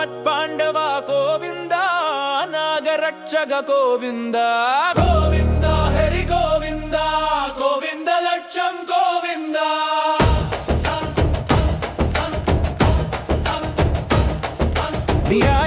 మట్ పాండవ గోవింద నాగరక్షక గోవింద గోవింద హరి గోవింద గోవింద లక్షం గోవింద Yeah.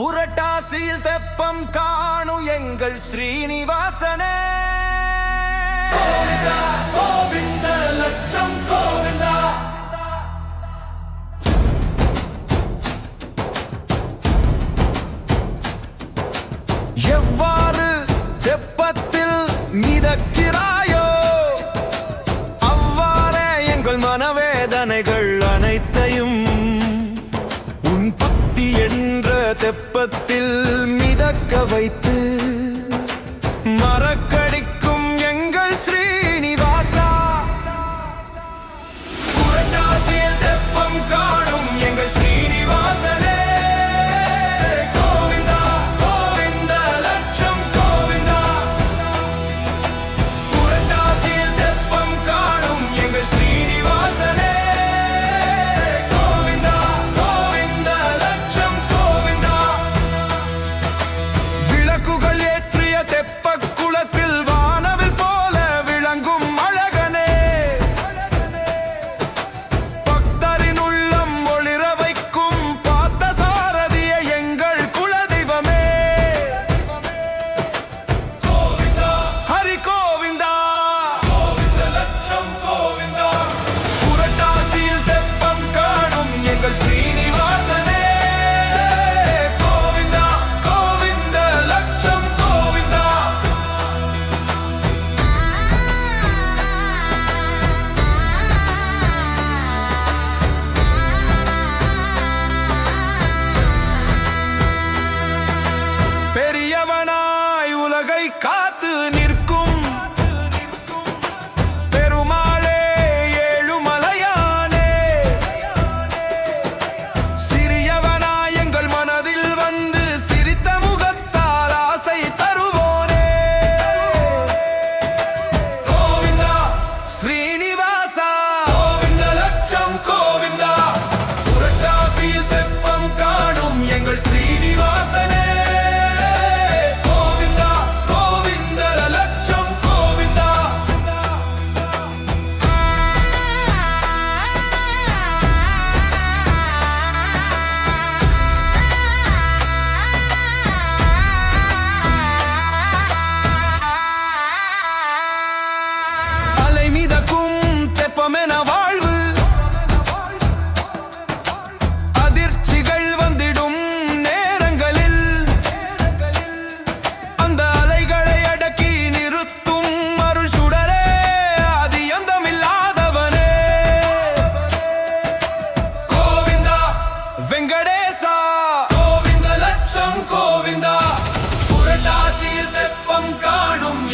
புரட்டாசியில் தெப்பம் காணு எங்கள் ஸ்ரீனிவாசனே கோவிந்த லட்சம்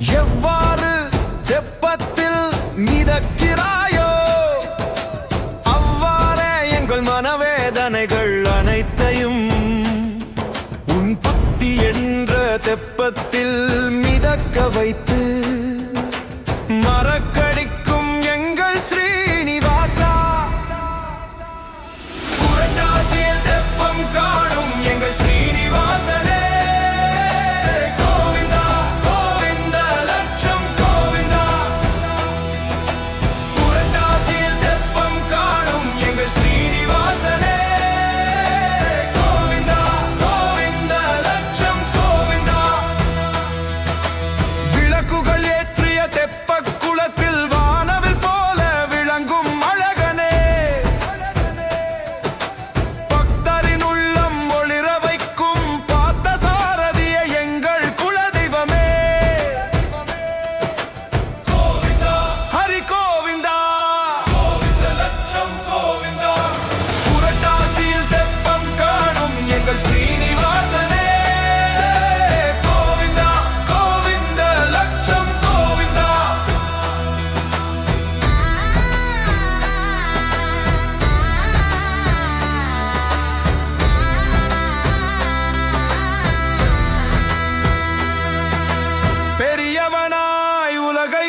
Yeah.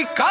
Jamaica.